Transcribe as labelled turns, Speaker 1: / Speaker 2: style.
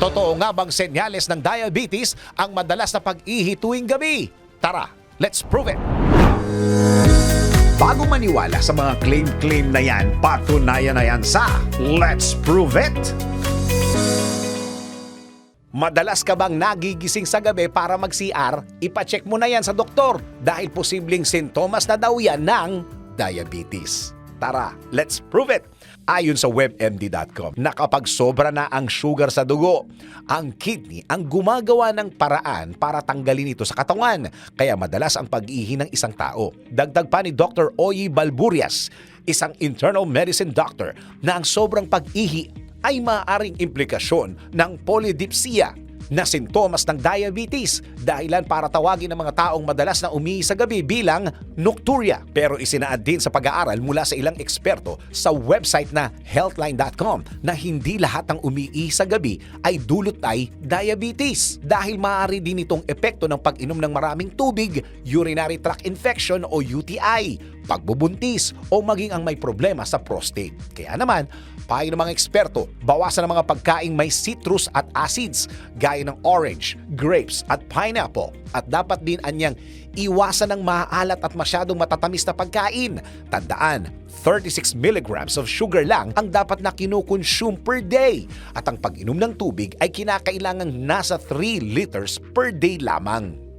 Speaker 1: Totoo nga bang senyales ng diabetes ang madalas na pag-ihi tuwing gabi? Tara, let's prove it!
Speaker 2: Bago maniwala sa mga claim-claim na yan, patunayan na yan sa Let's Prove It!
Speaker 1: Madalas ka bang nagigising sa gabi para mag-CR? Ipacheck mo na yan sa doktor dahil posibleng sintomas na daw yan ng diabetes. Tara, let's prove it! Ayon sa webmd.com, na kapag sobra na ang sugar sa dugo, ang kidney ang gumagawa ng paraan para tanggalin ito sa katawan. Kaya madalas ang pag-ihi ng isang tao. Dagdag pa ni Dr. Oyi Balburias, isang internal medicine doctor, na ang sobrang pag-ihi ay maaaring implikasyon ng polydipsia na sintomas ng diabetes dahilan para tawagin ng mga taong madalas na umihi sa gabi bilang nocturia. Pero isinaad din sa pag-aaral mula sa ilang eksperto sa website na healthline.com na hindi lahat ng umiihi sa gabi ay dulot ay diabetes dahil maaari din itong epekto ng pag-inom ng maraming tubig, urinary tract infection o UTI, pagbubuntis o maging ang may problema sa prostate. Kaya naman, payo ng mga eksperto, bawasan ang mga pagkaing may citrus at acids gaya ng orange, grapes at pineapple. At dapat din anyang iwasan ng maalat at masyadong matatamis na pagkain. Tandaan, 36 milligrams of sugar lang ang dapat na kinukonsume per day. At ang pag-inom ng tubig ay kinakailangang nasa 3 liters per day lamang.